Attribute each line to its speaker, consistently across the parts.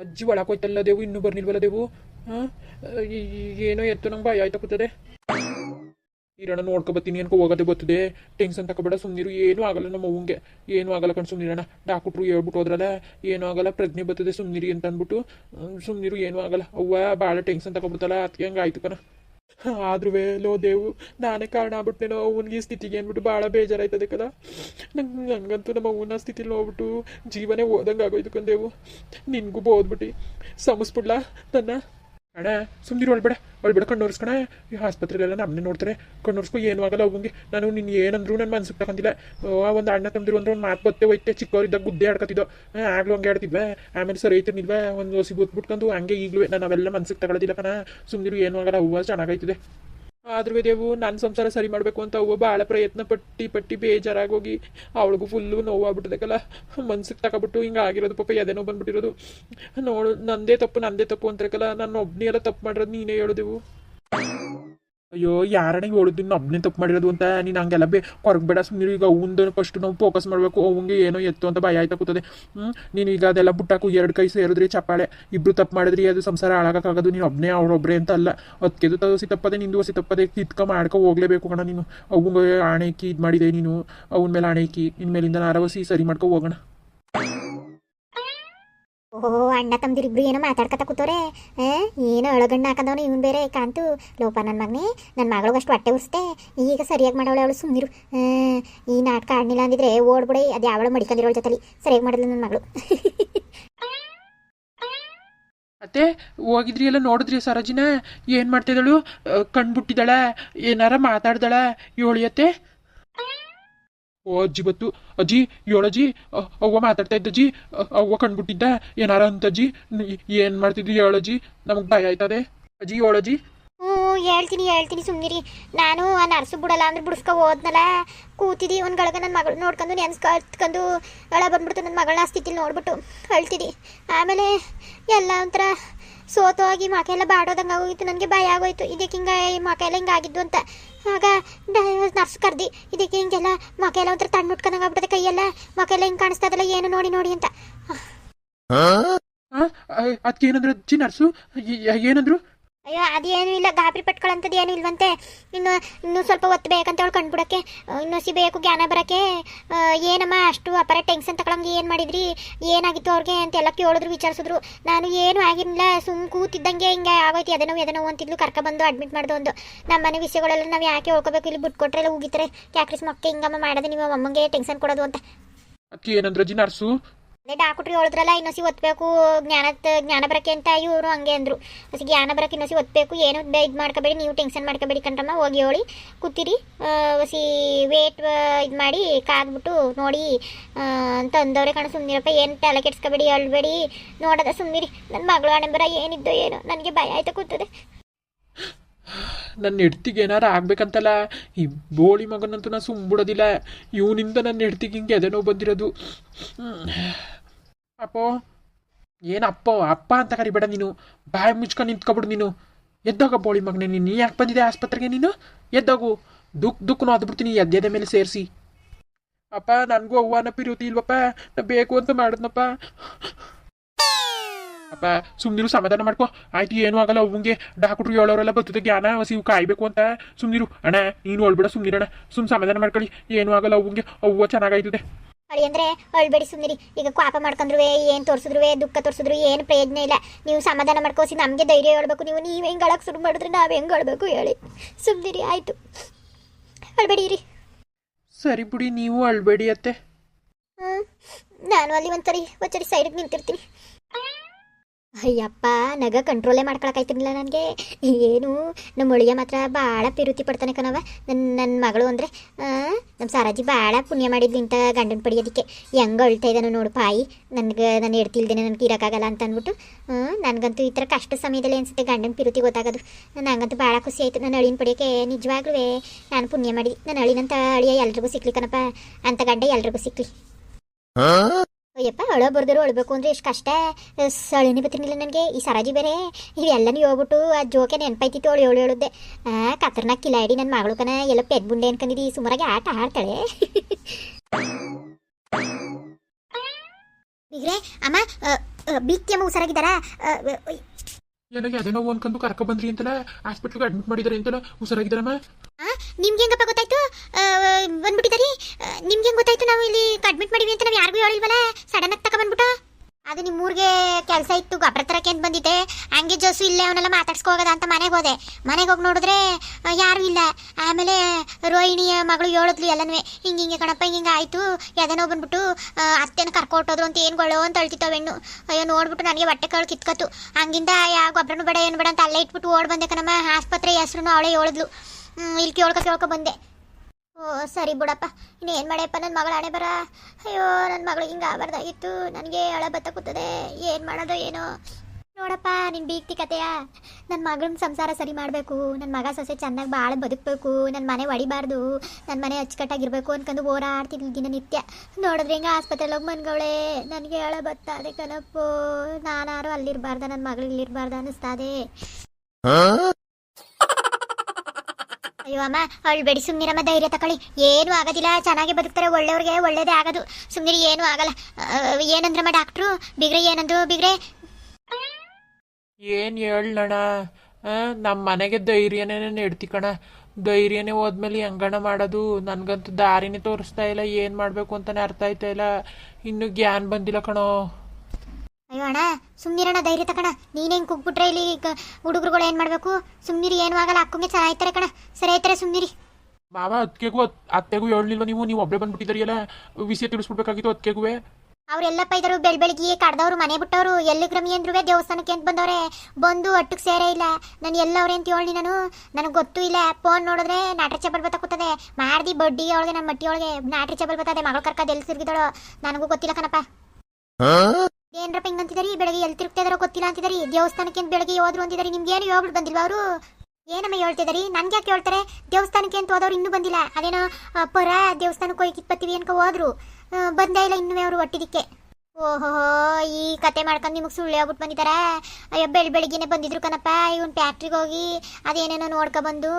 Speaker 1: ಅಜ್ಜಿ ಒಳಕೋಯ್ತಲ್ಲ ದೇವು, ಇನ್ನೂ ಬರ್ನಿಲ್ವಲ್ಲ ದೇವು? ಏನೋ ಎತ್ತು ನಂಗೆ ಭಯ ಆಯ್ತಾ ಕೂತದೆ. ನೋಡ್ಕೊ ಬರ್ತೀನಿ ಅನ್ಕೊ, ಹೋಗೋದೇ ಬರ್ತದೆ ಟೆನ್ಷನ್ ತಗೋಬೇಡ ಸುಮ್ಮನಿರು ಏನೂ ಆಗಲ್ಲ ನಮ್ಮ ಅವ್ವಂಗೆ. ಏನೂ ಆಗಲ್ಲ ಕಣ್ ಸುಮ್ಮನಿರೋಣ ಡಾಕ್ಟ್ರು ಹೇಳ್ಬಿಟ್ಟು ಹೋದ್ರಲ್ಲ, ಏನೂ ಆಗಲ್ಲ, ಪ್ರಜ್ಞೆ ಬರ್ತದೆ ಸುಮ್ಮನಿರಿ ಅಂತ ಅಂದ್ಬಿಟ್ಟು ಸುಮ್ಮನಿರು ಏನೂ ಆಗಲ್ಲ. ಅವ್ವ ಭಾಳ ಟೆನ್ಷನ್ ತಗೊಬಿಡ್ತಲ್ಲ ಅದಕ್ಕೆ ಹಂಗೆ ಆಯ್ತು ಕಣ. ಆದ್ರೂ ಲೋ ದೇವು, ನಾನೇ ಕಾರಣ ಆಗ್ಬಿಟ್ಟೇನೋ ಅವನಿಗೆ ಸ್ಥಿತಿಗೆ ಅಂದ್ಬಿಟ್ಟು ಭಾಳ ಬೇಜಾರಾಯ್ತದೆ ಕದ. ನಂಗೆ ನಂಗಂತೂ ನಮ್ಮ ಅವ್ವನ ಸ್ಥಿತಿಲಿ ನೋಡ್ಬಿಟ್ಟು ಜೀವನೇ ಓದಂಗೆ ಆಗೋಯ್ತು ಕಂದೇವು ನಿನಗೂ ಬೋದ್ಬಿಟ್ಟು. ಸಮಸ್ಬಿಡ್ಲಾ ನನ್ನ? ಅಣ್ಣ ಸುಮ್ಮನಿರು ಒಳ್ಬೇಡ ಒಳ್ಬೇಡ ಕಣ್ಣೋರ್ಸ್ಕಣ ಈ ಆಸ್ಪತ್ರೆಲೆಲ್ಲ ನಮ್ಮನ್ನೇ ನೋಡ್ತಾರೆ. ಕಣ್ಣೋರ್ಸ್ಕೊ ಏನು ಆಗಲ್ಲ ಅವಂಗೆ ನಾನು ನಿನ್ನ ಏನಂದ್ರು ನನ್ನ ಮನ್ಸಿಗೆ ತಗೊಂಡಿಲ್ಲ. ಒಂದು ಅಣ್ಣ ತಂದಿರು ಅಂದ್ರೆ ಒಂದು ಮಾತು ಬತ್ತೆ ಹೋಯ್ತೆ. ಚಿಕ್ಕವರಿದ್ದಾಗ ಗುದ್ದೆ ಆಡ್ಕೊತಿದ್ದೋ ಆಗ್ಲೂ ಹಂಗೆ ಆಡ್ತಿದ್ವೆ. ಆಮೇಲೆ ಸರಿ ಐತಿರ್ನಿಲ್ವ ಒಂದು ಹೊಸಿ ಬಿಟ್ಕೊಂಡು ಹಂಗೆ ಈಗಲೂ ನಾನು ಅವೆಲ್ಲ ಮನ್ಸಿಗೆ ತಗೊಳ್ಳೋದಿಲ್ಲ ಕಣ. ಸುಮ್ಮನಿರು ಏನು ಆಗಲ್ಲ. ಹೂವು ಚೆನ್ನಾಗೈತಿದೆ. ಆದ್ರೂ ದೇವು ನನ್ನ ಸಂಸಾರ ಸರಿ ಮಾಡಬೇಕು ಅಂತ ಅವ್ವ ಭಾಳ ಪ್ರಯತ್ನ ಪಟ್ಟಿ ಪಟ್ಟಿ ಬೇಜಾರಾಗೋಗಿ ಅವಳಿಗೂ ಫುಲ್ಲು ನೋವಾಗ್ಬಿಟ್ಟದಕ್ಕಲ್ಲ. ಮನ್ಸಿಗೆ ತಗೊಬಿಟ್ಟು ಹಿಂಗೆ ಆಗಿರೋದು ಪಾಪ ಎದೆನೋ ಬಂದ್ಬಿಟ್ಟಿರೋದು. ನೋಡು, ನಂದೇ ತಪ್ಪು ನಂದೇ ತಪ್ಪು ಅಂತಾರಕ್ಕಲ್ಲ ನಾನು ಒಬ್ಬನೇ ಎಲ್ಲ ತಪ್ಪು ಮಾಡಿರೋದು ನೀನೇ ಹೇಳೋದೆವು ಅಯ್ಯೋ ಯಾರಣ್ಣ ಹೇಳುದು ನಬ್ನೇ ತಪ್ಪು ಮಾಡಿರೋದು ಅಂತ ನೀನು ಹಂಗೆಲ್ಲ ಬೇ ಕೊರಗಬೇಡ ಸುಮ್ಮನೆ ಈಗ ಅವಂದು ಫಸ್ಟ್ ನಾವು ಫೋಕಸ್ ಮಾಡಬೇಕು ಅವಂಗೆ ಏನೋ ಎತ್ತು ಅಂತ ಭಯ ಆಯ್ತಾ ಕೂತದೆ ಹ್ಞೂ ನೀನು ಈಗ ಅದೆಲ್ಲ ಬುಟ್ಟಾಕು ಎರಡು ಕೈ ಸೇರಿದ್ರಿ ಚಪ್ಪಾಳೆ. ಇಬ್ರು ತಪ್ಪು ಮಾಡಿದ್ರಿ, ಅದು ಸಂಸಾರ ಹಾಳಾಗಕ್ಕಾಗೋದು, ನೀನು ಒಬ್ಬನೇ ಅವ್ರೊಬ್ಬರೇ ಅಂತ ಅಲ್ಲ. ಅದಕ್ಕೆದು ತಸಿ ತಪ್ಪದೆ ನಿಂದು ಹೊಸಿ ತಪ್ಪದೆ ಕಿತ್ಕ ಮಾಡ್ಕೊ ಹೋಗ್ಲೇಬೇಕು ಕಣ ನೀನು. ಅವಂಗೆ ಆಣೆಕಿ ಇದು ಮಾಡಿದೆ ನೀನು, ಅವನ ಮೇಲೆ ಆಣೆಕಿ, ಇನ್ಮೇಲಿಂದ ನಾರವಸಿ ಸರಿ ಮಾಡ್ಕೊ ಹೋಗೋಣ.
Speaker 2: ಓಹೋ ಅಣ್ಣ ತಮ್ದಿರಿಬ್ರು ಏನೋ ಮಾತಾಡ್ಕತ ಕೂತೋರೆ ಏನೋ ಅಳಗಣ್ಣ ಹಾಕದವನು, ಇವನು ಬೇರೆ ಕಾಂತು. ಲೋಪ ನನ್ನ ಮಗನೇ ನನ್ನ ಮಗಳಿಗೆ ಅಷ್ಟು ಹೊಟ್ಟೆ ಉರಿಸ್ತೆ ಈಗ ಸರಿಯಾಗಿ ಮಾಡವಳೆ ಅವಳು ಸುಮ್ಮನಿರು ಈ ನಾಟಕ ಆಡಲಿಲ್ಲ ಅಂದಿದ್ರೆ ಓಡ್ಬಿಡಿ, ಅದು ಯಾವಳು ಮಡಿಕೊಂಡಿರೋಳ ಜೊತೆಲಿ. ಸರಿಯಾಗಿ ಮಾಡಿದ್ಲು ನನ್ನ ಮಗಳು.
Speaker 1: ಅತ್ತೆ, ಹೋಗಿದ್ರಿ ಎಲ್ಲ ನೋಡಿದ್ರಿ ಸರೋಜಿನ? ಏನು ಮಾಡ್ತಿದ್ದಳು? ಕಣ್ಬಿಟ್ಟಿದ್ದಾಳೆ? ಏನಾರ ಮಾತಾಡ್ದಾಳ? ಏಳಿಯತ್ತೆ ಓ, ಅಜ್ಜಿ ಬತ್ತು ಅಜ್ಜಿ ಏಳಜ್ಜಿ ಅವ್ವ ಮಾತಾಡ್ತಾ ಇದ್ದಜ್ಜಿ ಅವ್ವ ಕಂಡ್ಬಿಟ್ಟಿದ್ದ. ಏನಾರ ಅಂತ ಅಜ್ಜಿ ಏನು ಮಾಡ್ತಿದ್ವಿ ಏಳಜ್ಜಿ ನಮಗೆ ಭಯ ಆಯ್ತದೆ. ಅಜ್ಜಿ ಏಳಜ್ಜಿ
Speaker 2: ಹ್ಞೂ, ಹೇಳ್ತೀನಿ ಹೇಳ್ತೀನಿ ಸುಮ್ಮನಿರಿ ನಾನು ಆ ನರ್ಸು ಬಿಡಲ್ಲ ಅಂದ್ರೆ ಬಿಡಿಸ್ಕೊ ಹೋದ್ನಲ್ಲ. ಕೂತಿದಿ, ಒಂದು ಗಳಗ ನನ್ನ ಮಗಳು ನೋಡ್ಕೊಂಡು ನೆನ್ಸ್ಕೊಳ್ಕೊಂಡು ಒಳ ಬಂದ್ಬಿಡ್ತು ನನ್ನ ಮಗಳನ್ನ ಸ್ಥಿತಿಲಿ ನೋಡ್ಬಿಟ್ಟು. ಅಳ್ತಿದ್ದಿ ಆಮೇಲೆ ಎಲ್ಲ ಒಂಥರ ಸೋತೋಗಿ ಮಕ ಎಲ್ಲ ಬಾಡೋದಂಗೆ ಆಗೋಗಿತ್ತು. ನನಗೆ ಭಯ ಆಗೋಯ್ತು. ಇದಕ್ಕೆ ಹಿಂಗೆ ಈ ಮಕ ಎಲ್ಲ ಹಿಂಗೆ ಆಗಿದ್ದು ಅಂತ. ಆಗ ನರ್ಸ್ ಕರ್ದಿ ಇದಕ್ಕೆ ಹಿಂಗೆಲ್ಲ ಮಕೆಲ್ಲ ಒಂಥರ ತಣ್ಣು ಉಟ್ಕೊಂಡಂಗೆ ಆಗ್ಬಿಟ್ಟದೆ ಕೈಯೆಲ್ಲ ಮಕೆಲ್ಲ ಹಿಂಗೆ ಕಾಣಿಸ್ತಾ ಇದಲ್ಲ ಏನು ನೋಡಿ ನೋಡಿ ಅಂತ
Speaker 1: ಅದಕ್ಕೆ ಏನಂದ್ರು ಅಜ್ಜಿ ನರ್ಸು ಏನಂದ್ರು
Speaker 2: ಅಯ್ಯೋ, ಅದೇನು ಇಲ್ಲ. ಗಾಬರಿ ಪಟ್ಕೊಳ್ಳೋಂಥದ್ದು ಏನು ಇಲ್ವಂತೆ. ಇನ್ನು, ಇನ್ನೂ ಸ್ವಲ್ಪ ಹೊತ್ತು ಬೇಕಂತ ಅವಳು ಕಂಡುಬಿಡಕ್ಕೆ. ಇನ್ನೂ ಸಿ ಬೇಕು ಜ್ಞಾನ ಬರೋಕ್ಕೆ. ಏನಮ್ಮ ಅಷ್ಟು ಅಪರ ಟೆನ್ಷನ್ ತಗೊಳಂಗೆ ಏನು ಮಾಡಿದ್ರಿ? ಏನಾಗಿತ್ತು ಅವ್ರಿಗೆ ಅಂತ ಎಲ್ಲ ಕೇಳಿದ್ರು, ವಿಚಾರಿಸಿದ್ರು. ನಾನು ಏನು ಆಗಿರಲಿಲ್ಲ. ಸುಮ್ ಕೂತಿದ್ದಂಗೆ ಹಿಂಗೆ ಆಗೋಯ್ತು. ಎದನೋ ಎದನೋ ಅಂತಿದ್ಲು. ಕರ್ಕೊಬಂದು ಅಡ್ಮಿಟ್ ಮಾಡ್ದು ಒಂದು ನಮ್ಮ ಮನೆ ವಿಷಯಗಳೆಲ್ಲ ನಾವು ಯಾಕೆ ಹೇಳ್ಕೋಬೇಕು? ಇಲ್ಲಿ ಬಿಟ್ಕೊಟ್ರೆ ಎಲ್ಲ ಹೋಗಿದ್ರೆ ಯಾಕ್ರಿಸ್ ಮಕ್ಕ ಹಿಂಗಮ್ಮ ಮಾಡೋದು ನೀವು ಅಮ್ಮಂಗೆ ಟೆನ್ಷನ್ ಕೊಡೋದು ಅಂತ?
Speaker 1: ಏನಂದ್ರೆ ಜಿ ನರ್ಸು?
Speaker 2: ಅದೇ ಡಾಕ್ಟ್ರು ಹೇಳಿದ್ರಲ್ಲ ಇನ್ನೊಸಿ ಒತ್ತಬೇಕು ಜ್ಞಾನ ಜ್ಞಾನ ಬರಕ್ಕೆ ಅಂತ ಇವರು ಹಂಗೆ ಅಂದರು. ಜ್ಞಾನ ಬರಕ್ಕೆ ಇನ್ನೊಸಿ ಒತ್ತಬೇಕು ಏನು ಇದು ಮಾಡ್ಕೋಬೇಡಿ, ನೀವು ಟೆನ್ಷನ್ ಮಾಡ್ಕೋಬೇಡಿ ಕಣ್ರಮ್ಮ, ಹೋಗಿ ಹೇಳಿ. ಕೂತಿರಿ ಹೊಸಿ ವೇಟ್ ಇದು ಮಾಡಿ ಕಾದ್ಬಿಟ್ಟು ನೋಡಿ ಅಂತ ಅಂದವ್ರೆ ಕಣ ಸುಮ್ಮನಿರಪ್ಪ ಏನು ತಲೆ ಕೆಡ್ಸ್ಕೋಬೇಡಿ ಹೇಳ್ಬೇಡಿ ನೋಡದ ಸುಮ್ಮನಿರಿ ನನ್ನ ಮಗಳು ಹಣೆಬರ ಏನಿದ್ದೋ ಏನೋ, ನನಗೆ ಭಯ ಆಯ್ತಾ ಕೂತದೆ.
Speaker 1: ನನ್ನ ಹೆಡ್ತಿಗೆ ಏನಾರ ಆಗ್ಬೇಕಂತಲ್ಲ? ಈ ಬೋಳಿ ಮಗನಂತೂ ನಾನು ಸುಮ್ಬಿಡೋದಿಲ್ಲ. ಇವನಿಂದ ನನ್ನ ಹೆಡ್ತಿಗೆ ಹಿಂಗೆ ಎದೆನೋ ಬಂದಿರೋದು. ಹ್ಮ್. ಅಪ್ಪೋ ಏನಪ್ಪ ಅಪ್ಪ ಅಂತ ಕರಿಬೇಡ ನೀನು. ಬಾಯಿ ಮುಚ್ಕೊಂಡು ನಿಂತ್ಕೊಬಿಡು ನೀನು. ಎದ್ದೋಗ ಬೋಳಿ ಮಗನೇ ನೀನು. ನೀ ಯಾಕೆ ಬಂದಿದೆ ಆಸ್ಪತ್ರೆಗೆ ನೀನು? ಎದ್ದೋಗು. ದುಃಖ ದುಃಖನೂ ಅದ್ಬಿಡ್ತೀನಿ ಎದ್ದೆದೆ ಮೇಲೆ ಸೇರಿಸಿ. ಅಪ್ಪ, ನನಗೂ ಅವ್ವ ಅನ್ನಪ್ಪ ಇಲ್ವಪ್ಪ? ನಾ ಬೇಕು ಅಂತ ಮಾಡಿದ್ನಪ್ಪ. ಅಪ್ಪ ಸುಮ್ನಿರು ಸಮಾಧಾನ ಮಾಡ್ಕೋ. ಆಯ್ತು ಏನೂ ಆಗಲ್ಲ ಅವಂಗೆ ಡಾಕ್ಟ್ರು ಹೇಳೋರೆಲ್ಲ ಬರ್ತದೆ ಜ್ಞಾನ ಸಿವು ಕಾಯ್ಬೇಕು ಅಂತ. ಸುಮ್ನಿರು ಅಣ್ಣ ನೀನು ಹೊಳ್ಬಿಡ ಸುಮ್ನಿರಣ್ಣ ಸುಮ್ ಸಮಾಧಾನ ಮಾಡ್ಕೊಳ್ಳಿ. ಏನು ಆಗಲ್ಲ ಅವಂಗೆ ಅವ್ವ ಚೆನ್ನಾಗಾಯ್ತದೆ.
Speaker 2: ಅಳಿ ಅಂದ್ರೆ ಅಳ್ಬೇಡಿ ಸುಮ್ಮನಿರಿ ಈಗ ಕ್ವಾಪ ಮಾಡ್ಕೊಂಡ್ರು ಏನು ತೋರಿಸಿದ್ರು ದುಃಖ ತೋರಿಸಿದ್ರು ಏನು ಪ್ರಯೋಜನ ಇಲ್ಲ. ನೀವು ಸಮಾಧಾನ ಮಾಡ್ಕೋಸಿ ನಮಗೆ ಧೈರ್ಯ ಹೇಳ್ಬೇಕು. ನೀವು ನೀವು ಹೆಂಗ್ ಅಳಕ್ಕೆ ಶುರು ಮಾಡಿದ್ರೆ ನಾವು ಹೆಂಗ್ ಅಳ್ಬೇಕು ಹೇಳಿ. ಸುಮ್ಮನಿರಿ ಆಯ್ತು. ಅಳ್ಬೇಡಿ ರೀ
Speaker 1: ಸರಿ ಬಿಡಿ ನೀವು ಅಳ್ಬೇಡಿ ಅತ್ತೆ.
Speaker 2: ಹ್ಮ್. ನಾನು ಅಲ್ಲಿ ಒಂದ್ಸರಿ ಒಂದ್ಸರಿ ಸೈಡಿಗೆ ನಿಂತಿರ್ತೀನಿ. ಅಯ್ಯಪ್ಪ, ನಗ ಕಂಟ್ರೋಲೇ ಮಾಡ್ಕೊಳಕಾಯ್ತಿರ್ಲಿಲ್ಲ ನನಗೆ. ಏನು ನಮ್ಮ ಹುಳಿಯ ಮಾತ್ರ ಭಾಳ ಪಿರುತಿ ಪಡ್ತಾನೆ ಕಣವ ನನ್ನ ನನ್ನ ಮಗಳು ಅಂದರೆ ನಮ್ಮ ಸಾರಾಜಿ ಭಾಳ ಪುಣ್ಯ ಮಾಡಿದ್ಲಿ ಇಂಥ ಗಂಡನ ಪಡಿಯೋದಕ್ಕೆ ಹೆಂಗೆ ಅಳ್ತಾ ಇದ್ದಾನೆ ನೋಡು ಪಾಯಿ. ನನಗೆ, ನಾನು ಎಡ್ತಿಲ್ದೇನೆ ನನಗೆ ಇರೋಕ್ಕಾಗಲ್ಲ ಅಂತ ಅಂದ್ಬಿಟ್ಟು ನನಗಂತೂ ಈ ಥರ ಕಷ್ಟ ಸಮಯದಲ್ಲಿ ಅನಿಸುತ್ತೆ ಗಂಡನ ಪಿರುತಿ ಗೊತ್ತಾಗೋದು. ನನಗಂತೂ ಭಾಳ ಖುಷಿ ಆಯಿತು. ನನ್ನ ಅಳಿನ ಪಡೆಯೋಕ್ಕೆ ನಿಜವಾಗ್ಲೂ ನಾನು ಪುಣ್ಯ ಮಾಡಿ ನನ್ನ ಅಳಿನಂತ ಅಳಿಯ ಎಲ್ರಿಗೂ ಸಿಕ್ಲಿ ಕಣಪ್ಪ. ಅಂತ ಗಂಡ ಎಲ್ರಿಗೂ ಸಿಕ್ಲಿ. ಅಯ್ಯಪ್ಪ ಅಳ ಬರ್ದಿರೋ ಅಳ್ಬೇಕು ಅಂದ್ರೆ ಎಷ್ಟು ಕಷ್ಟ. ಸಳಿನಿ ಬತ್ತಿರ್ಲಿಲ್ಲ ನನಗೆ ಈ ಸರಾಜಿ ಬೇರೆ. ಇವೆಲ್ಲನೂ ಹೇಳ್ಬಿಟ್ಟು ಆ ಜೋಕೆ ನೆನಪಾಯ್ತಿತ್ತು ಅವಳು ಹೇಳು ಹೇಳುದ್ದೆ. ಆ ಕತ್ರನ ಕಿಲಾಡಿ ನನ್ನ ಮಗಳು ಕನ ಎಲ್ಲ ಪೆದ್ ಬುಂಡೆ ಅನ್ಕೊಂಡಿದ್ದಿ ಸುಮಾರಾಗಿ ಆಟ ಆಡ್ತಾಳೆ. ಬಿಗ್ರೆ ಅಮ್ಮ ಬಿಕ್ಕಿ ಅಮ್ಮ ಹುಷಾರಾಗಿದ್ದಾರಾ?
Speaker 1: ನನಗೆ ಅದೇ ನೋವು ಅನ್ಕೊಂಡು ಕರ್ಕ ಬಂದ್ರಿ ಅಂತಲ್ಲ? ಹಾಸ್ಪಿಟ್ಲ್ಗೆ ಅಡ್ಮಿಟ್ ಮಾಡಿದಾರೆ ಅಂತಲ್ಲ? ಹುಷಾರಾಗಿದ್ದಾರಮ್ಮ?
Speaker 2: ನಿಮ್ಗೆ ಹೆಂಗಪ್ಪ ಗೊತ್ತಾಯ್ತು? ಆ, ಬಂದ್ಬಿಟ್ಟಿದ್ದೀರಿ ನಿಮ್ಗೆ ಹೆಂಗ್ ಗೊತ್ತಾಯ್ತು ನಾವು ಇಲ್ಲಿ ಅಡ್ಮಿಟ್ ಮಾಡಿವಿ ಅಂತ ನಾವು ಯಾರಿಗೂ ಹೇಳಿಲ್ವಲ್ಲ? ಅದು ನಿಮ್ಮೂರಿಗೆ ಕೆಲಸ ಇತ್ತು ಗೊಬ್ಬರ ತರಕ್ಕೆ ಅಂತ ಬಂದಿದ್ದೆ. ಹಂಗೆ ಜೋಸು ಇಲ್ಲೇ ಅವನ್ನೆಲ್ಲ ಮಾತಾಡ್ಸ್ಕೋಗದ ಅಂತ ಮನೆಗೆ ಹೋದೆ. ಮನೆಗೆ ಹೋಗಿ ನೋಡಿದ್ರೆ ಯಾರು ಇಲ್ಲ. ಆಮೇಲೆ ರೋಹಿಣಿಯ ಮಗಳು ಹೇಳಿದ್ಲು ಎಲ್ಲನೂ. ಹಿಂಗೆ ಹಿಂಗೆ ಕಣಪ್ಪ, ಹಿಂಗೆ ಆಯಿತು. ಯಾವ್ದನೋ ಬಂದ್ಬಿಟ್ಟು ಅತ್ತೆನ ಕರ್ಕೊಟ್ಟೋದ್ರು ಅಂತ ಏನು ಗೊಳ್ಳೋ ಅಂತ ಅಳ್ತಿತ್ತವ ಹೆಣ್ಣು. ಅಯ್ಯೋ, ನೋಡ್ಬಿಟ್ಟು ನನಗೆ ಬಟ್ಟೆ ಕಾಳು ಕಿತ್ಕತ್ತು ಹಂಗಿಂದ ಯಾ ಗೊಬ್ಬರನು ಬೇಡ, ಏನು ಬೇಡ ಅಂತ ಅಲ್ಲೇ ಇಟ್ಬಿಟ್ಟು ಓಡ್ ಬಂದೆ ಕಣಮ್ಮ. ಆಸ್ಪತ್ರೆ ಹೆಸ್ರು ಅವಳೇ ಹೇಳಿದ್ಲು. ಇಲ್ಲಿ ಕೇಳ್ಕೊ ಕೇಳ್ಕೊ ಬಂದೆ. ಓ, ಸರಿ ಬಿಡಪ್ಪ. ಇನ್ನು ಏನು ಮಾಡ್ಯಪ್ಪ? ನನ್ನ ಮಗಳ ಹಣೆ ಬರ? ಅಯ್ಯೋ ನನ್ನ ಮಗಳಿಗೆ ಹಿಂಗೆ ಆಗಬಾರ್ದಾಗಿತ್ತು. ನನಗೆ ಹಳ ಬತ್ತ ಕೂತದೆ. ಏನು ಮಾಡೋದು, ಏನೋ? ನೋಡಪ್ಪ ನಿನ್ನ ಬೀಗ್ತಿ ಕತೆಯ? ನನ್ನ ಮಗಳನ್ನ ಸಂಸಾರ ಸರಿ ಮಾಡಬೇಕು. ನನ್ನ ಮಗ ಸೊಸೆ ಚೆನ್ನಾಗಿ ಭಾಳ ಬದುಕಬೇಕು. ನನ್ನ ಮನೆ ಹೊಡಿಬಾರ್ದು ನನ್ನ ಮನೆ ಅಚ್ಚುಕಟ್ಟಾಗಿರ್ಬೇಕು ಅನ್ಕೊಂಡು ದಿನ ದಿನನಿತ್ಯ ನೋಡಿದ್ರೆ ಹಿಂಗೆ ಆಸ್ಪತ್ರೆಲಿ ಹೋಗಿ ಮನ್ಗವಳೆ ನನಗೆ ಹಳ ಅದೇ ಕಣಪ್ಪು. ನಾನಾರು ಅಲ್ಲಿರಬಾರ್ದ ನನ್ನ ಮಗಳು ಇಲ್ಲಿರ್ಬಾರ್ದ ಅನ್ನಿಸ್ತಾದೆ ಅಯ್ಯೋ ಅಮ್ಮ ಅವಳು ಬೇಡಿ ಸುಮ್ಮನಿರಮ್ಮ ಧೈರ್ಯ ತಕೊಳ್ಳಿ. ಏನು ಆಗೋದಿಲ್ಲ, ಚೆನ್ನಾಗಿ ಬದುಕ್ತಾರೆ, ಒಳ್ಳೆಯವ್ರಿಗೆ ಒಳ್ಳೇದೇ ಆಗೋದು. ಸುಮ್ಮನಿರಿ ಏನೂ ಆಗಲ್ಲ. ಏನಂದ್ರಮ್ಮ ಡಾಕ್ಟ್ರು? ಬಿಗ್ರೆ ಏನಂದ್ರು ಬಿಗ್ರೆ?
Speaker 1: ಏನು ಹೇಳಣ ನಮ್ಮ ಮನೆಗೆ ಧೈರ್ಯನೇ ನೆಡ್ತಿ ಕಣ. ಧೈರ್ಯನೇ ಹೋದ್ಮೇಲೆ ಹೆಂಗಣ ಮಾಡೋದು? ನನಗಂತೂ ದಾರಿನೇ ತೋರಿಸ್ತಾ ಇಲ್ಲ, ಏನು ಮಾಡಬೇಕು ಅಂತಲೇ ಅರ್ಥ ಆಯ್ತಾ ಇಲ್ಲ. ಇನ್ನೂ ಜ್ಞಾನ ಬಂದಿಲ್ಲ ಕಣೋ.
Speaker 2: ಅಯ್ಯೋ ಅಣ್ಣ ಸುಮ್ಮನಿರಣ್ಣ ಧೈರ್ಯ ತಕಣ. ನೀನೇನು ಕುಗ್ಬಿಟ್ರೆ ಇಲ್ಲಿ ಹುಡುಗರುಗಳು ಏನು ಮಾಡಬೇಕು? ಸುಮ್ಮನಿರಿ ಏನು ಆಗಲ್ಲ ಅಕ್ಕಂಗೆ ಚೆನ್ನಾಗಿರ್ತಾರೆ ಕಣ. ಸರಿ ಆಯ್ತಾರೆ ಸುಮ್ಮನಿರಿ
Speaker 1: ಮಾವ ಅದಕ್ಕೆಗೂ ಅತ್ತೆಗೂ ಹೇಳಲಿಲ್ಲ ನೀವು? ನೀವು ಒಬ್ಬರೇ ಬಂದ್ಬಿಟ್ಟಿದ್ದೀರಿಯಲ್ಲ? ವಿಷಯ ತಿಳಿಸ್ಬಿಡ್ಬೇಕಾಗಿತ್ತು ಅದಕ್ಕೆಗೂ
Speaker 2: ಅವರೆಲ್ಲಪ್ಪ ಇದ್ದಾರೆ ಬೆಳ್ ಬೆಳಿಗ್ಗೆ ಕಡ್ದವ್ರು ಮನೆ ಬಿಟ್ಟವರು ಎಲ್ಲಿ ಕ್ರಮಿ ಅಂದ್ರೂ ದೇವಸ್ಥಾನಕ್ಕೆ ಅಂತ ಬಂದವ್ರೆ. ಬಂದು ಒಟ್ಟಿಗೆ ಸೇರೇ ಇಲ್ಲ. ನಾನು ಎಲ್ಲವ್ರೆ ಅಂತ ಹೇಳಿ ನಾನು. ನನಗೆ ಗೊತ್ತೂ ಇಲ್ಲ ಫೋನ್ ನೋಡಿದ್ರೆ ನಾಟ್ರಿ ಚಬಲ್ ಬತ್ತ ಕೂತದೆ. ಮಾಡ್ದಿ ಬಡ್ಡಿ ಅವಳಿಗೆ ನಮ್ಮ ಮಟ್ಟಿ ಒಳಗೆ ನಾಟ್ರಿ ಚಬಲ್ ಬತ್ತದೆ ಮಗಳು ಕರ್ಕದ ಎಲ್ಲಿ ಸಿರ್ಗಿದಳು ನನಗೂ ಗೊತ್ತಿಲ್ಲ ಕಣಪ್ಪ. ಏನ್ರಪ್ಪ ಹಿಂಗಂತಿದಾರಿ? ಬೆಳಗ್ಗೆ ಎಲ್ಲಿ ತಿರುಗ್ತಾ ಇದಾರೋ ಗೊತ್ತಿಲ್ಲ ಅಂತಿದಾರಿ. ದೇವಸ್ಥಾನಕ್ಕೆ ಅಂತ ಬೆಳಗ್ಗೆ ಹೋದ್ರು ಅಂತಿದಾರಿ. ನಿಮ್ಗೆ ಏನು ಹೇಳ್ಬಿಟ್ಟು ಬಂದಿಲ್ವ ಅವರು? ಏನಮ್ಮ ಹೇಳ್ತಿದಾರಿ? ನನ್ಗೆ ಯಾಕೆ ಹೇಳ್ತಾರೆ? ದೇವಸ್ಥಾನಕ್ಕೆ ಅಂತ ಹೋದವ್ರು ಇನ್ನೂ ಬಂದಿಲ್ಲ. ಅದೇನೋ ಪರ ದೇವಸ್ಥಾನಕ್ಕೆ ಹೋಗಿ ಬತ್ತೀವಿ ಅನ್ಕೊ ಹೋದ್ರು. ಬಂದೇ ಇಲ್ಲ ಇನ್ನೂ ಅವರು ಒಟ್ಟಿದಕ್ಕೆ ಓಹೋ ಈ ಕತೆ ಮಾಡ್ಕೊಂಡು ನಿಮಗೆ ಸುಳ್ಳು ಹೋಗ್ಬಿಟ್ಟು ಬಂದಿದ್ದಾರೆ ಅಯ್ಯೋ, ಬೆಳ್ ಬೆಳಿಗ್ಗೆನೆ ಬಂದಿದ್ರು ಕಣಪ್ಪ, ಇವನ್ ಫ್ಯಾಕ್ಟ್ರಿಗೆ ಹೋಗಿ ಅದೇನೇನೋ ನೋಡ್ಕೊಬಂದು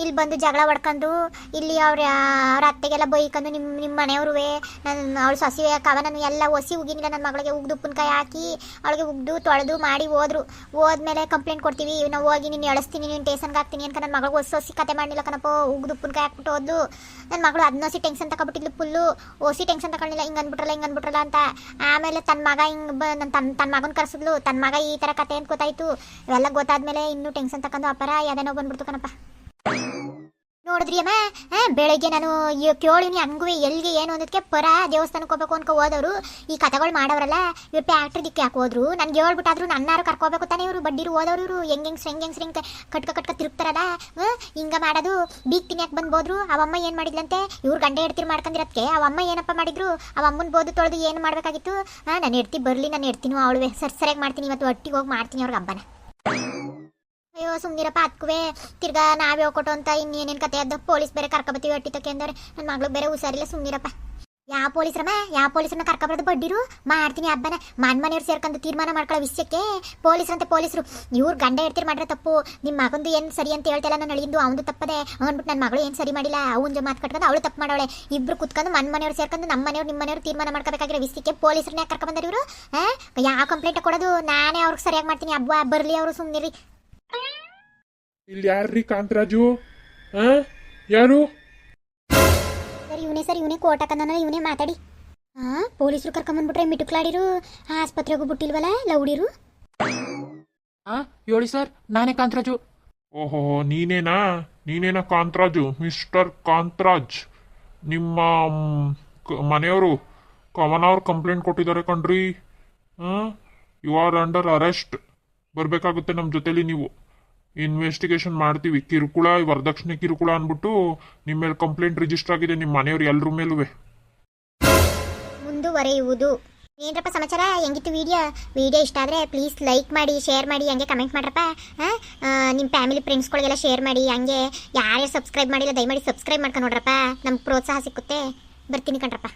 Speaker 2: ಇಲ್ಲಿ ಬಂದು ಜಗಳ ಹೊಡ್ಕೊಂಡು, ಇಲ್ಲಿ ಅವ್ರ ಅವ್ರ ಅತ್ತೆಗೆಲ್ಲ ಬೈಕೊಂಡು ನಿಮ್ಮ ನಿಮ್ಮ ಮನೆಯವ್ರುವೆ ನನ್ನ ಅವಳು ಸೊಸೆ ಕವ ನಾನು ಎಲ್ಲ ಒಸಿ ಉಗಿನಿಲ್ಲ ನನ್ನ ಮಗಳಿಗೆ ಉಗ್ದು ಉಪ್ಪಿನಕಾಯಿ ಹಾಕಿ ಅವಳಿಗೆ ಉಗ್ದು ತೊಳೆದು ಮಾಡಿ ಹೋದ್ರು. ಹೋದ್ಮೇಲೆ ಕಂಪ್ಲೇಂಟ್ ಕೊಡ್ತೀವಿ, ನಾವು ಹೋಗಿ ನೀನು ಎಳಸ್ತೀನಿ, ನೀನು ಟೇಷನ್ಗೆ ಹಾಕ್ತೀನಿ ಅಂತ ನನ್ನ ಮಗಳಿಗೆ ಹೊಸ ಹೊಸಿ ಕತೆ ಮಾಡಲಿಲ್ಲ ಕಣಪ್ಪ, ಉಗ್ದು ಉಪ್ಪಿನಕಾಯಿ ಹಾಕ್ಬಿಟ್ಟು ಹೋದ್ಲು. ನನ್ನ ಮಗಳು ಅದನ್ನೋಸಿ ಟೆನ್ಷನ್ ತಗೊಬಿಟ್ಟಿದ್ಲು ಫುಲ್ಲು ಓಸಿ ಟೆನ್ಷನ್ ತಗೊಳ್ಳಿಲ್ಲ ಹಿಂಗೆ ಅಂದ್ಬಿಟ್ರಲ್ಲ ಹಿಂಗೆ ಅಂದ್ಬಿಟ್ರಲ್ಲ ಅಂತ. ಆಮೇಲೆ ತನ್ನ ಮಗ ಹಿಂಗೆ ನನ್ನ ತನ್ನ ತನ್ನ ಮಗನ ಕರ್ಸಿದ್ಲು. ತನ್ನ ಮಗ ಈ ಥರ ಕತೆ ಅಂತ ಗೊತ್ತಾಯಿತು. ಇವೆಲ್ಲ ಗೊತ್ತಾದ್ಮೇಲೆ ಇನ್ನೂ ಟೆನ್ಷನ್ ತಕೊಂಡು ಅಪ್ಪರ ಯಾವ್ದೇನೋ ಬಂದ್ಬಿಡ್ತು ಕಣಪ್ಪ. ನೋಡಿದ್ರಿ ಅಮ್ಮ ಬೆಳಗ್ಗೆ ನಾನು ಕೇಳಿನಿ, ಹಂಗೂ ಎಲ್ಲಿಗೆ ಏನು ಅನ್ನೋದಕ್ಕೆ ಪರ ದೇವಸ್ಥಾನಕ್ಕೆ ಹೋಗ್ಬೇಕು ಅನ್ಕೊ ಹೋದವರು. ಈ ಕಥೆಗಳು ಮಾಡೋರಲ್ಲ, ಇವ್ರು ಫ್ಯಾಕ್ಟ್ರಿ ದಿಕ್ಕೆ ಯಾಕೆ ಹೋದ್ರು? ನನ್ಗೆ ಹೇಳ್ಬಿಟ್ಟಾದ್ರು ನನ್ನಾರು ಕರ್ಕೋಬೇಕು ತಾನೇ ಇವರು, ಬಡ್ಡಿರು ಹೋದವ್ರು ಇವರು. ಹೆಂಗೆ ಹೆಂಗೆ ಹೆಂಗೆ ಹೆಂಗೆ ಕಟ್ಕ ಕಟ್ಕ ತಿರುಗ್ತಾರಲ್ಲ ಹಿಂಗ ಮಾಡೋದು, ಬೀಗ್ ತಿನ್ಯಾಕೆ ಬಂದು ಹೋದ್ರು ಅವಮ್ಮ ಏನು ಮಾಡಿದ್ಲಂತೆ? ಇವ್ರು ಗಂಡ ಹೆಡ್ತಿರ್ ಮಾಡ್ಕೊಂಡಿರೋದಕ್ಕೆ ಅವಮ್ಮ ಏನಪ್ಪ ಮಾಡಿದ್ರು? ಅವಮ್ಮನ ಬೋದು ತೊಳೆದು ಏನು ಮಾಡಬೇಕಾಗಿತ್ತು? ನಾನು ಹೆಡ್ತಿ ಬರಲಿ, ನಾನು ಹೆಡ್ತೀನಿ ಅವಳುವೆ. ಸರ್, ಸರಿಯಾಗಿ ಮಾಡ್ತೀನಿ, ಇವತ್ತು ಒಟ್ಟಿಗೆ ಹೋಗಿ ಮಾಡ್ತೀನಿ ಅವ್ರಿಗೆ ಹಬ್ಬನ. ಸುಮ್ನಿರಪ್ಪ ಹತ್ಕುವೆ ತಿರ್ಗಾ ನಾವೇ ಹೋಗ್ಕೊಟ್ಟು ಅಂತ ಇನ್ನೇನೇನು ಕತೆ ಅದ ಪೊಲೀಸ್ ಬೇರೆ ಕರ್ಕೊಬತ್ತೀವಿ ಹೊಟ್ಟಿತಕ್ಕೆ ಅಂದರೆ ನನ್ನ ಮಗಳು ಬೇರೆ ಹುಷಾರಿಲ್ಲ, ಸುಮ್ನಿರಪ್ಪ. ಯಾವ ಪೊಲೀಸ್ರಮ್ಮ ಯಾವ ಪೊಲೀಸ್ರನ್ನ ಕರ್ಕೊಬಾರ್ದು ಬಡ್ಡಿರು? ಮಾಡ್ತೀನಿ ಹಬ್ಬನ. ಮನ್ ಮನೆಯವ್ರು ಸೇರ್ಕೊಂಡು ತೀರ್ಮಾನ ಮಾಡ್ಕೊಳ್ಳೋ ವಿಷಯಕ್ಕೆ ಪೊಲೀಸ್ರಂತೆ ಪೊಲೀಸರು. ಇವ್ರು ಗಂಡ ಹೇಳ್ತಿರ್ ಮಾಡ್ರೆ ತಪ್ಪು. ನಿಮ್ಮ ಮಗಂದು ಏನು ಸರಿ ಅಂತ ಹೇಳ್ತಿಲ್ಲ ನಾನು ಅಳಿಂದು ಅವನು ತಪ್ಪದೆ. ಅಂದ್ಬಿಟ್ಟು ನನ್ನ ಮಗಳು ಏನು ಸರಿ ಮಾಡಿಲ್ಲ ಅವನ ಮಾತು ಕಟ್ಕೊಂಡು ಅವಳು ತಪ್ಪು ಮಾಡವಳೆ. ಇಬ್ರು ಕುತ್ಕೊಂಡು ಮನ್ ಮನೆಯವ್ರು ಸೇರ್ಕೊಂಡು ನಮ್ಮ ಮನೆಯವ್ರು ನಿಮ್ಮ ಮನೆಯವ್ರು ತೀರ್ಮಾನ ಮಾಡ್ಕೋಬೇಕಾಗಿರೋ ವಿಷಯಕ್ಕೆ ಪೊಲೀಸರನ್ನ ಯಾಕೆ ಕರ್ಕೊಂಡ್ ಬಂದಾರ ಇವರು ಯಾವ ಕಂಪ್ಲೇಂಟ್ ಕೊಡೋದು? ನಾನೇ ಅವ್ರಿಗೆ ಸರಿಯಾಗಿ ಮಾಡ್ತೀನಿ. ಹಬ್ಬ, ಬರಲಿ ಅವರು ಸುಮ್ಮನಿರಿ
Speaker 1: ಇಲ್ಲಿ ಯಾರ್ರಿ ಕಾಂತರಾಜು? ಆ? ಯಾರು?
Speaker 2: ಸರ್ ಇವನೇ ಸರ್ ಇವನೇ ಕೋಟಕಂದನ ಇವನೇ ಮಾತಾಡಿ. ಹಾ ಪೊಲೀಸರು ಕರ್ಕೊಂಬಂದ್ಬಿಟ್ರೆ ಮಿಟುಕ್ಲಾಡಿರು ಆಸ್ಪತ್ರೆಗೆ ಬಿಟ್ಟಿಲ್ವಲ್ಲ ಲೌಡಿರು?
Speaker 1: ಆ ಹೇಳಿ ಸರ್ ನಾನೇ ಕಾಂತರಾಜು.
Speaker 3: ಓಹೋ ನೀನೇನಾ? ನೀನೇನಾ ಕಾಂತರಾಜು? ಮಿಸ್ಟರ್ ಕಾಂತರಾಜ್ ನಿಮ್ಮ ಮನೆಯವರು ಕ- ಮನೆಯವರು ಕವನವ್ರು ಕಂಪ್ಲೇಂಟ್ ಕೊಟ್ಟಿದ್ದಾರೆ ಕಣ್ರಿ. ಯು ಆರ್ ಅಂಡರ್ ಅರೆಸ್ಟ್ ಬರಬೇಕಾಗುತ್ತೆ ನಮ್ಮ ಜೊತೆಲಿ ನೀವು. ಇನ್ವೆಸ್ಟಿಗೇಷನ್ ಮಾಡ್ತೀವಿ. ಕಿರುಕುಳ, ವರದಕ್ಷಿಣೆ ಕಿರುಕುಳ ಅಂದ್ಬಿಟ್ಟು ನಿಮ್ಮ ಮೇಲೆ ಕಂಪ್ಲೇಂಟ್ ರಿಜಿಸ್ಟರ್ ಆಗಿದೆ ನಿಮ್ಮ ಮನೆಯವ್ರು ಎಲ್ಲರ ಮೇಲೂ
Speaker 2: ಮುಂದುವರೆಯುವುದು. ಏನ್ರಪ್ಪ ಸಮಾಚಾರ? ಹೆಂಗಿತ್ತು ವಿಡಿಯೋ ವಿಡಿಯೋ ಇಷ್ಟ ಆದರೆ ಪ್ಲೀಸ್ ಲೈಕ್ ಮಾಡಿ ಶೇರ್ ಮಾಡಿ, ಹಂಗೆ ಕಮೆಂಟ್ ಮಾಡ್ರಪ್ಪ. ನಿಮ್ಮ ಫ್ಯಾಮಿಲಿ ಫ್ರೆಂಡ್ಸ್ಗಳಿಗೆಲ್ಲ ಶೇರ್ ಮಾಡಿ, ಹಂಗೆ ಯಾರ್ಯಾರು ಸಬ್ಸ್ಕ್ರೈಬ್ ಮಾಡಿಲ್ಲ, ದಯಮಾಡಿ ಸಬ್ಸ್ಕ್ರೈಬ್ ಮಾಡ್ಕೊಂಡು ನೋಡ್ರಪ್ಪ. ನಮ್ಗೆ ಪ್ರೋತ್ಸಾಹ ಸಿಕ್ಕುತ್ತೆ. ಬರ್ತೀನಿ ಕಣ್ರಪ್ಪ.